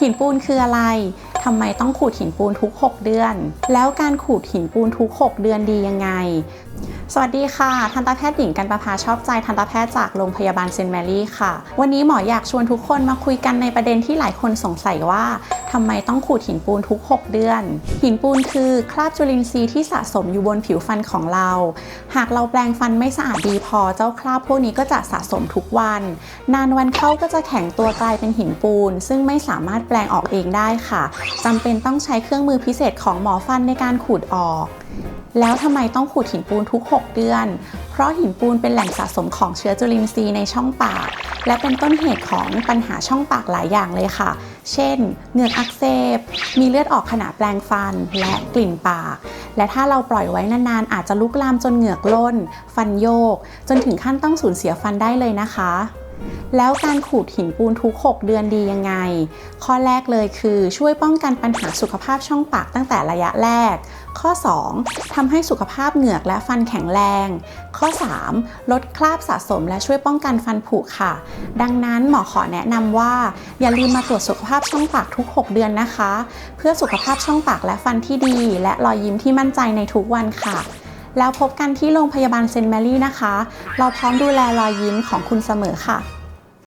หินปูนคืออะไรทำไมต้องขูดหินปูนทุก 6 เดือน แล้วการขูดหินปูนทุก 6 เดือนดียังไง สวัสดีค่ะ ทันตแพทย์หญิงกันประภาชอบใจทันตแพทย์จากโรงพยาบาลเซนต์แมรี่ค่ะ วันนี้หมออยากชวนทุกคนมาคุยกันในประเด็นที่หลายคนสงสัยว่าทำไมต้องขูดหินปูนทุก 6 เดือน หินปูนคือคราบจุลินทรีย์ที่สะสมอยู่บนผิวฟันของเรา หากเราแปรงฟันไม่สะอาดดีพอเจ้าคราบพวกนี้ก็จะสะสมทุกวัน นานวันเข้าก็จะแข็งตัวกลายเป็นหินปูน ซึ่งไม่สามารถแปลงออกเองได้ค่ะจำเป็นต้องใช้เครื่องมือพิเศษของหมอฟันในการขูดออก แล้วทำไมต้องขูดหินปูนทุก 6 เดือน เพราะหินปูนเป็นแหล่งสะสมของเชื้อจุลินทรีย์ในช่องปาก และเป็นต้นเหตุของปัญหาช่องปากหลายอย่างเลยค่ะ เช่น เหงือกอักเสบ มีเลือดออกขณะแปลงฟัน และกลิ่นปาก และถ้าเราปล่อยไว้นานๆ อาจจะลุกลามจนเหงือกล่นฟันโยก จนถึงขั้นต้องสูญเสียฟันได้เลยนะคะ แล้วการขูดหินปูนทุก 6 เดือนดียังไง ข้อแรกเลยคือช่วยป้องกันปัญหาสุขภาพช่องปากตั้งแต่ระยะแรก ข้อ 2. ทำให้สุขภาพเหงือกและฟันแข็งแรง ข้อ 3. ลดคราบสะสมและช่วยป้องกันฟันผุค่ะ ดังนั้นหมอขอแนะนำว่า อย่าลืมมาตรวจสุขภาพช่องปากทุก 6 เดือนนะคะ เพื่อสุขภาพช่องปากและฟันที่ดี และรอยยิ้มที่มั่นใจในทุกวันค่ะ แล้วพบกันที่โรงพยาบาลเซนต์แมรี่นะคะ เราพร้อมดูแลรอยยิ้มของคุณเสมอค่ะ